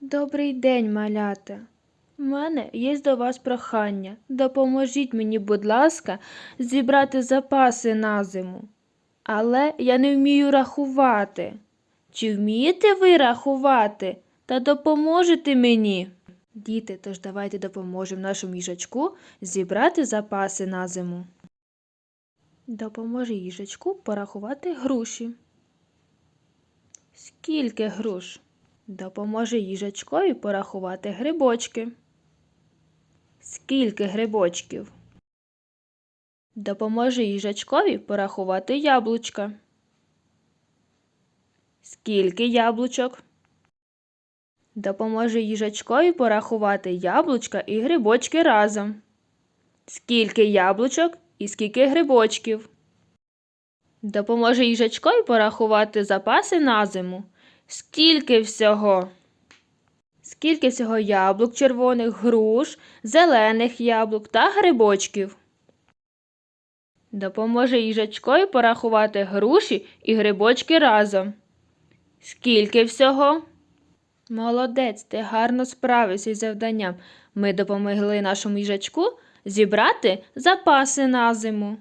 Добрий день, малята. У мене є до вас прохання. Допоможіть мені, будь ласка, зібрати запаси на зиму. Але я не вмію рахувати. Чи вмієте ви рахувати та допоможете мені? Діти, тож давайте допоможемо нашому їжачку зібрати запаси на зиму. Допоможе їжачку порахувати груші. Скільки груш? Допоможе їжачкові порахувати грибочки. Скільки грибочків? Допоможе їжачкові порахувати яблучка. Скільки яблучок? Допоможе їжачкові порахувати яблучка і грибочки разом. Скільки яблучок і скільки грибочків? Допоможе їжачкові порахувати запаси на зиму. Скільки всього? Скільки всього яблук червоних, груш, зелених яблук та грибочків? Допоможе їжачкові порахувати груші і грибочки разом. Скільки всього? Молодець, ти гарно справився із завданням. Ми допомогли нашому їжачку зібрати запаси на зиму.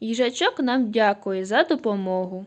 Їжачок нам дякує за допомогу.